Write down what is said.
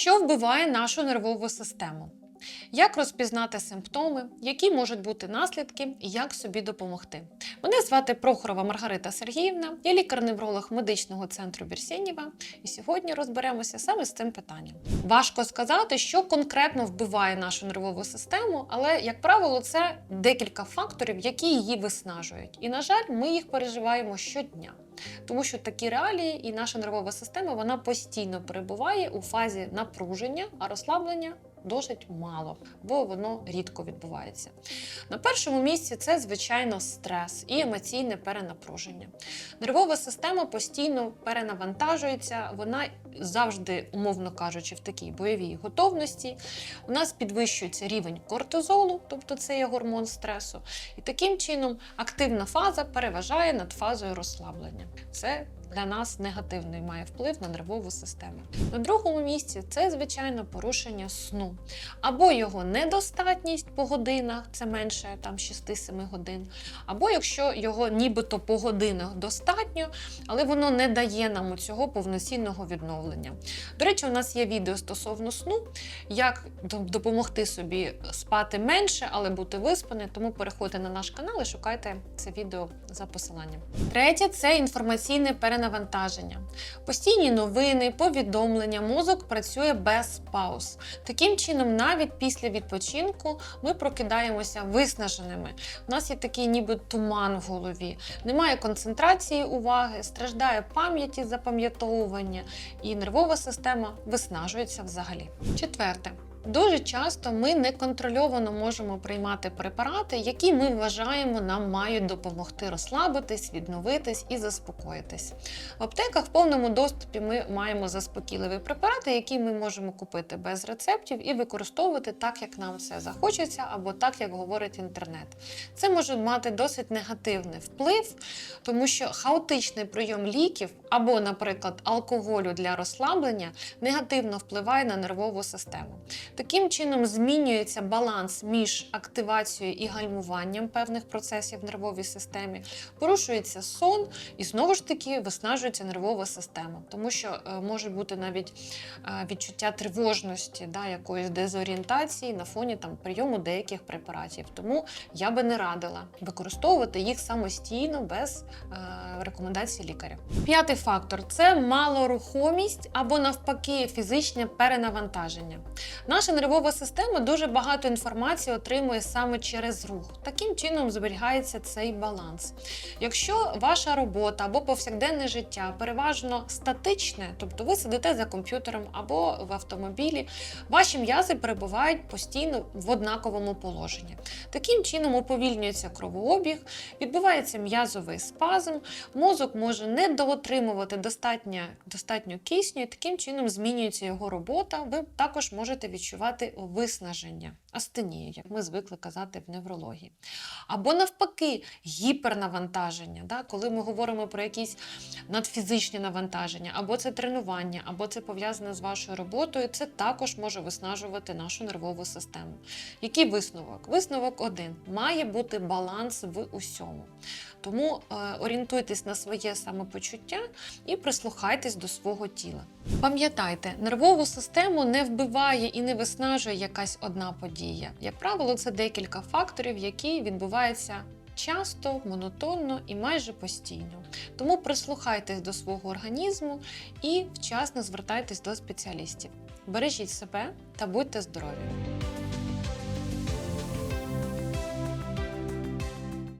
Що вбиває нашу нервову систему? Як розпізнати симптоми, які можуть бути наслідки і як собі допомогти? Мене звати Прохорова Маргарита Сергіївна, я лікар-невролог медичного центру Бірсєнєва, і сьогодні розберемося саме з цим питанням. Важко сказати, що конкретно вбиває нашу нервову систему, але, як правило, це декілька факторів, які її виснажують. І, на жаль, ми їх переживаємо щодня. Тому що такі реалії і наша нервова система вона постійно перебуває у фазі напруження, а розслаблення досить мало, бо воно рідко відбувається. На першому місці це, звичайно, стрес і емоційне перенапруження. Нервова система постійно перенавантажується, вона завжди, умовно кажучи, в такій бойовій готовності. У нас підвищується рівень кортизолу, тобто це є гормон стресу. І таким чином активна фаза переважає над фазою розслаблення. Це для нас негативний має вплив на нервову систему. На другому місці це, звичайно, порушення сну або його недостатність по годинах, це менше там 6-7 годин, або якщо його нібито по годинах достатньо, але воно не дає нам цього повноцінного відновлення. До речі, у нас є відео стосовно сну, як допомогти собі спати менше, але бути виспаним. Тому переходьте на наш канал і шукайте це відео за посиланням. Третє це інформаційне перенавантаження. Постійні новини, повідомлення, мозок працює без пауз. Таким чином, навіть після відпочинку ми прокидаємося виснаженими. У нас є такий ніби туман в голові, немає концентрації уваги, страждає пам'ять і запам'ятовування, і нервова система виснажується взагалі. Четверте. Дуже часто ми неконтрольовано можемо приймати препарати, які ми вважаємо нам мають допомогти розслабитись, відновитись і заспокоїтись. В аптеках в повному доступі ми маємо заспокійливі препарати, які ми можемо купити без рецептів і використовувати так, як нам це захочеться, або так, як говорить інтернет. Це може мати досить негативний вплив, тому що хаотичний прийом ліків або, наприклад, алкоголю для розслаблення негативно впливає на нервову систему. Таким чином змінюється баланс між активацією і гальмуванням певних процесів в нервовій системі, порушується сон і знову ж таки виснажується нервова система, тому що е, може бути навіть е, відчуття тривожності, да, якоїсь дезорієнтації на фоні там прийому деяких препаратів. Тому я би не радила використовувати їх самостійно без е, рекомендацій лікаря. П'ятий фактор це малорухомість або навпаки фізичне перенавантаження. Наша нервова система дуже багато інформації отримує саме через рух. Таким чином зберігається цей баланс. Якщо ваша робота або повсякденне життя переважно статичне, тобто ви сидите за комп'ютером або в автомобілі, ваші м'язи перебувають постійно в однаковому положенні. Таким чином уповільнюється кровообіг, відбувається м'язовий спазм, мозок може недоотримувати достатньо, достатньо кисню, і таким чином змінюється його робота. Ви також можете відчувати виснаження, астенію, як ми звикли казати в неврології. Або навпаки, гіпернавантаження, да? коли ми говоримо про якісь надфізичні навантаження, або це тренування, або це пов'язане з вашою роботою, це також може виснажувати нашу нервову систему. Який висновок? Висновок один: має бути баланс в усьому. Тому е, орієнтуйтесь на своє самопочуття і прислухайтесь до свого тіла. Пам'ятайте, нервову систему не вбиває і не виснажує якась одна подія. Як правило, це декілька факторів, які відбуваються часто, монотонно і майже постійно. Тому прислухайтесь до свого організму і вчасно звертайтесь до спеціалістів. Бережіть себе та будьте здорові!